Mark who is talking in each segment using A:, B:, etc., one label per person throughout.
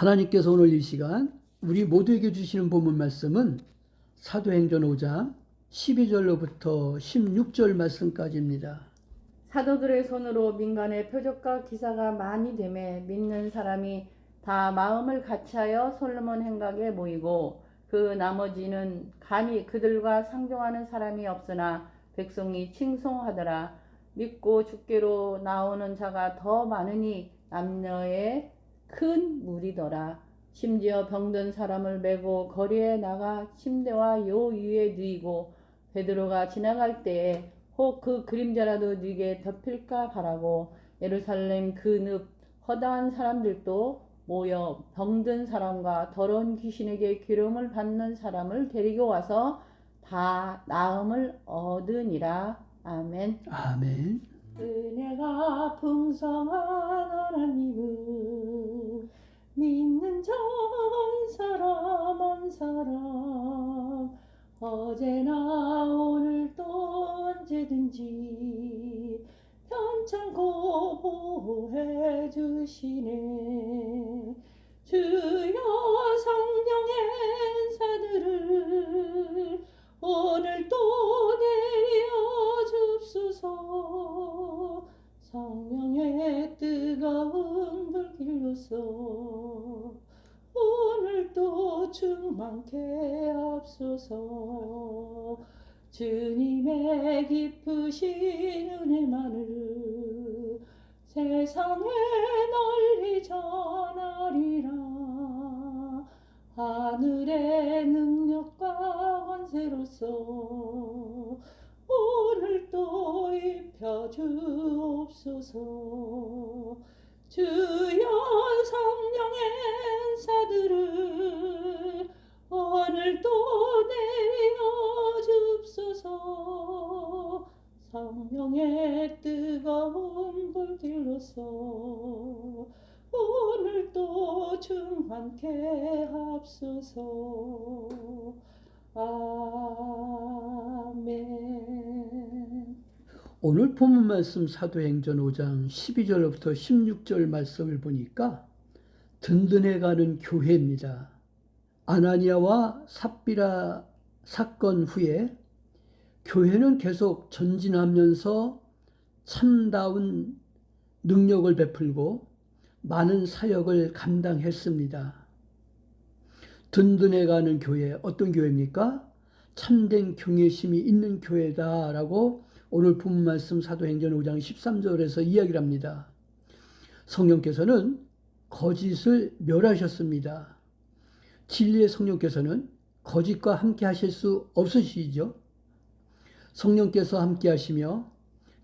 A: 하나님께서 오늘 이 시간 우리 모두에게 주시는 본문 말씀은 사도행전 5장 12절로부터 16절 말씀까지입니다.
B: 사도들의 손으로 민간의 표적과 기사가 많이 되매 믿는 사람이 다 마음을 같이하여 솔로몬 행각에 모이고 그 나머지는 감히 그들과 상종하는 사람이 없으나 백성이 칭송하더라 믿고 주께로 나오는 자가 더 많으니 남녀의 큰 무리더라 심지어 병든 사람을 메고 거리에 나가 침대와 요 위에 누이고 베드로가 지나갈 때에 혹 그 그림자라도 네게 덮일까 바라고 예루살렘 그늪 허다한 사람들도 모여 병든 사람과 더러운 귀신에게 기름을 받는 사람을 데리고 와서 다 나음을 얻으니라 아멘.
A: 아멘.
B: 은혜가 풍성한 하나님은 사람 어제나 오늘도 언제든지 편찮고 보호해 주시네 충만케 앞소서 주님의 깊으신 은혜만을 세상에 널리 전하리라. 하늘의 능력과 권세로서 오늘도 입혀주옵소서 주여 성령의 사들을 오늘도 내려 줍소서. 성령의 뜨거운 불길로서 오늘도 충만케 합소서. 아멘
A: 오늘 본문 말씀 사도행전 5장 12절부터 16절 말씀을 보니까 든든해가는 교회입니다. 아나니아와 삽비라 사건 후에 교회는 계속 전진하면서 참다운 능력을 베풀고 많은 사역을 감당했습니다. 든든해가는 교회, 어떤 교회입니까? 참된 경외심이 있는 교회다라고 오늘 본 말씀 사도행전 5장 13절에서 이야기를 합니다. 성령께서는 거짓을 멸하셨습니다. 진리의 성령께서는 거짓과 함께 하실 수 없으시죠. 성령께서 함께 하시며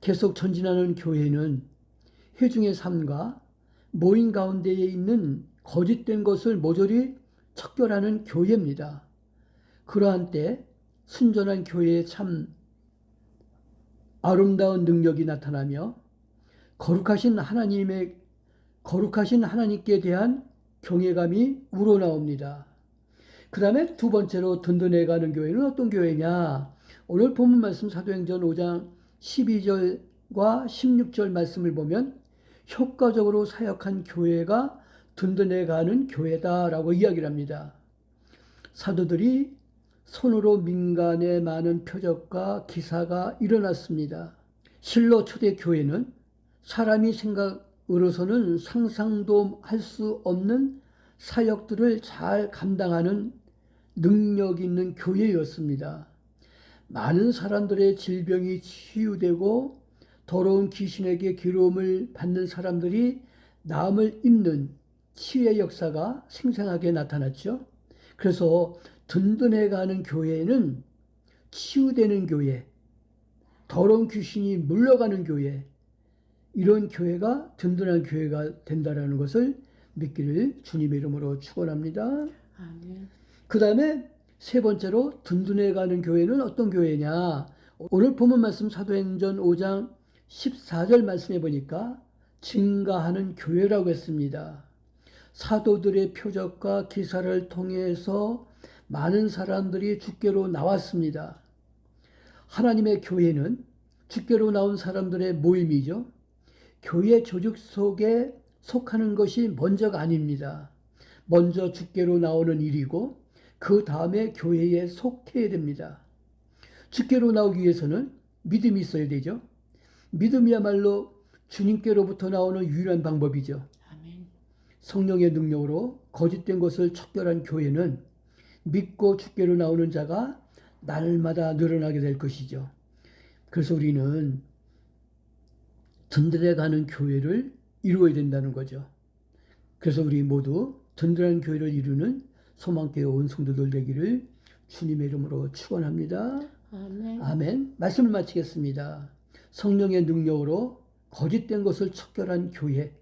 A: 계속 전진하는 교회는 회중의 삶과 모임 가운데에 있는 거짓된 것을 모조리 척결하는 교회입니다. 그러한 때 순전한 교회의 참 아름다운 능력이 나타나며 거룩하신 하나님의 거룩하신 하나님께 대한 경외감이 우러나옵니다. 그 다음에 두 번째로 든든해가는 교회는 어떤 교회냐? 오늘 본문 말씀 사도행전 5장 12절과 16절 말씀을 보면 효과적으로 사역한 교회가 든든해가는 교회다라고 이야기를 합니다. 사도들이 손으로 민간에 많은 표적과 기사가 일어났습니다. 실로 초대 교회는 사람이 생각으로서는 상상도 할 수 없는 사역들을 잘 감당하는 능력 있는 교회였습니다. 많은 사람들의 질병이 치유되고 더러운 귀신에게 기름을 받는 사람들이 나음을 입는 치유의 역사가 생생하게 나타났죠. 그래서 든든해 가는 교회는 치유되는 교회, 더러운 귀신이 물러가는 교회, 이런 교회가 든든한 교회가 된다라는 것을 믿기를 주님의 이름으로 축원합니다. 그 다음에 세 번째로 든든해 가는 교회는 어떤 교회냐? 오늘 본문 말씀 사도행전 5장 14절 말씀해 보니까 증가하는 교회라고 했습니다. 사도들의 표적과 기사를 통해서 많은 사람들이 주께로 나왔습니다. 하나님의 교회는 주께로 나온 사람들의 모임이죠. 교회 조직 속에 속하는 것이 먼저가 아닙니다. 먼저 주께로 나오는 일이고 그 다음에 교회에 속해야 됩니다. 주께로 나오기 위해서는 믿음이 있어야 되죠. 믿음이야말로 주님께로부터 나오는 유일한 방법이죠. 성령의 능력으로 거짓된 것을 척결한 교회는 믿고 주께로 나오는 자가 날마다 늘어나게 될 것이죠. 그래서 우리는 든든해 가는 교회를 이루어야 된다는 거죠. 그래서 우리 모두 든든한 교회를 이루는 소망교회 온 성도들 되기를 주님의 이름으로 축원합니다.
B: 아멘.
A: 아멘. 말씀을 마치겠습니다. 성령의 능력으로 거짓된 것을 척결한 교회.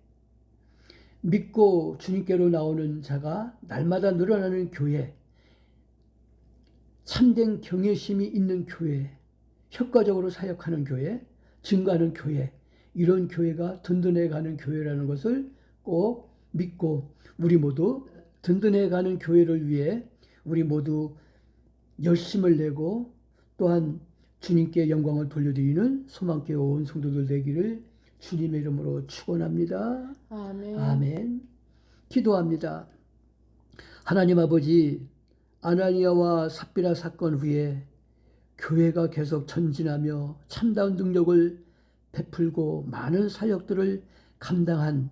A: 믿고 주님께로 나오는 자가 날마다 늘어나는 교회. 참된 경외심이 있는 교회. 효과적으로 사역하는 교회. 증가하는 교회. 이런 교회가 든든해 가는 교회라는 것을 꼭 믿고 우리 모두 든든해 가는 교회를 위해 우리 모두 열심을 내고 또한 주님께 영광을 돌려드리는 소망교회 온 성도들 되기를 주님의 이름으로 축원합니다.
B: 아멘.
A: 아멘. 기도합니다. 하나님 아버지 아나니아와 삽비라 사건 후에 교회가 계속 전진하며 참다운 능력을 베풀고 많은 사역들을 감당한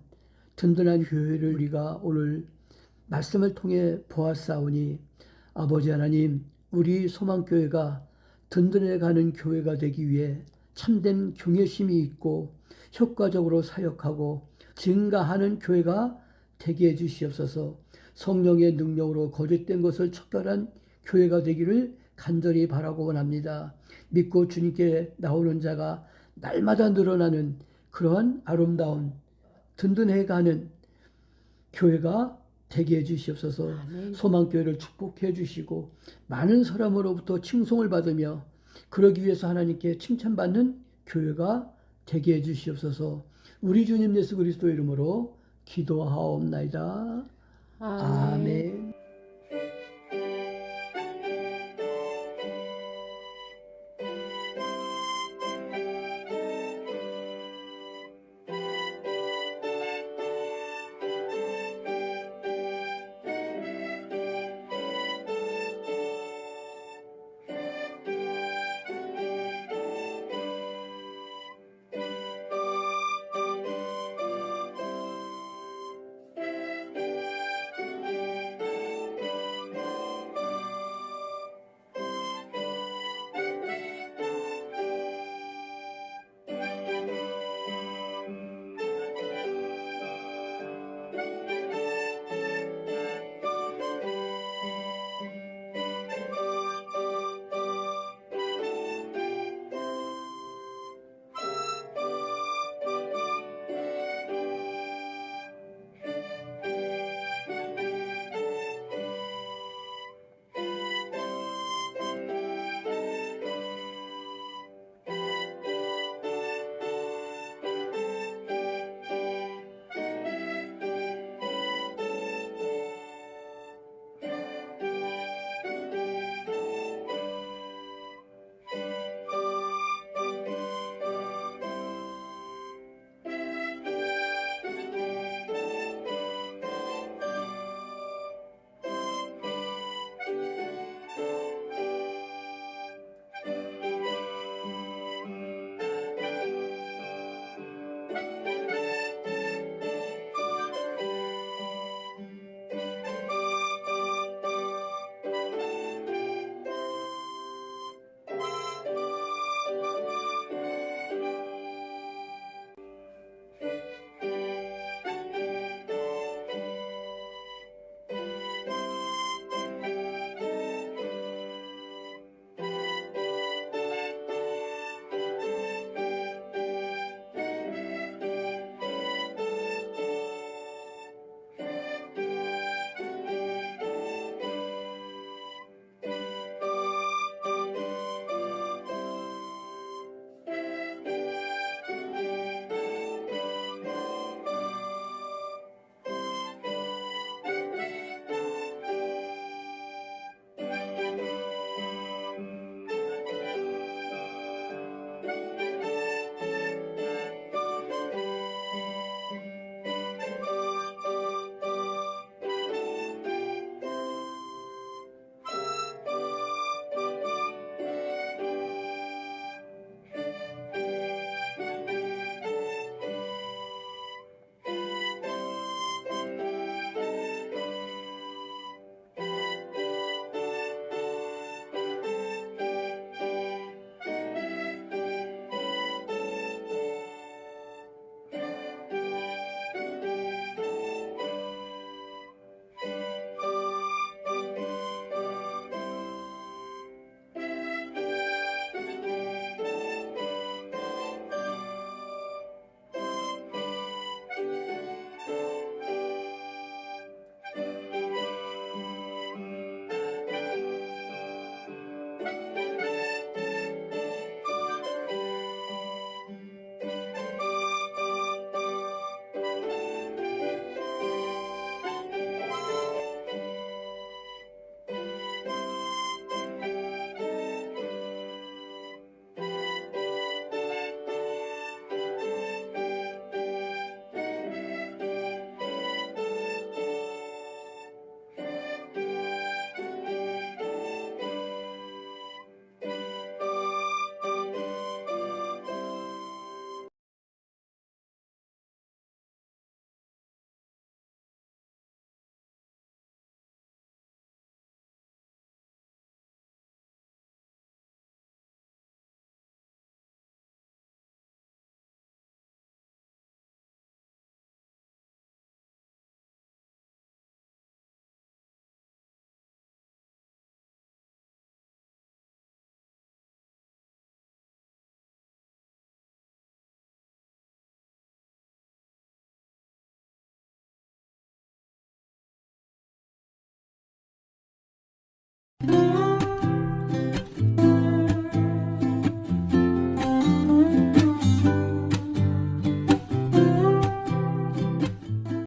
A: 든든한 교회를 우리가 오늘 말씀을 통해 보았사오니 아버지 하나님 우리 소망교회가 든든해 가는 교회가 되기 위해 참된 경외심이 있고 효과적으로 사역하고 증가하는 교회가 되게 해 주시옵소서 성령의 능력으로 거짓된 것을 척결한 교회가 되기를 간절히 바라고 원합니다. 믿고 주님께 나오는 자가 날마다 늘어나는 그러한 아름다운 든든해 가는 교회가 되게 해 주시옵소서
B: 아멘.
A: 소망교회를 축복해 주시고 많은 사람으로부터 칭송을 받으며 그러기 위해서 하나님께 칭찬받는 교회가 되게 해 주시옵소서 우리 주님 예수 그리스도 이름으로 기도하옵나이다.
B: 아멘.
A: 아멘.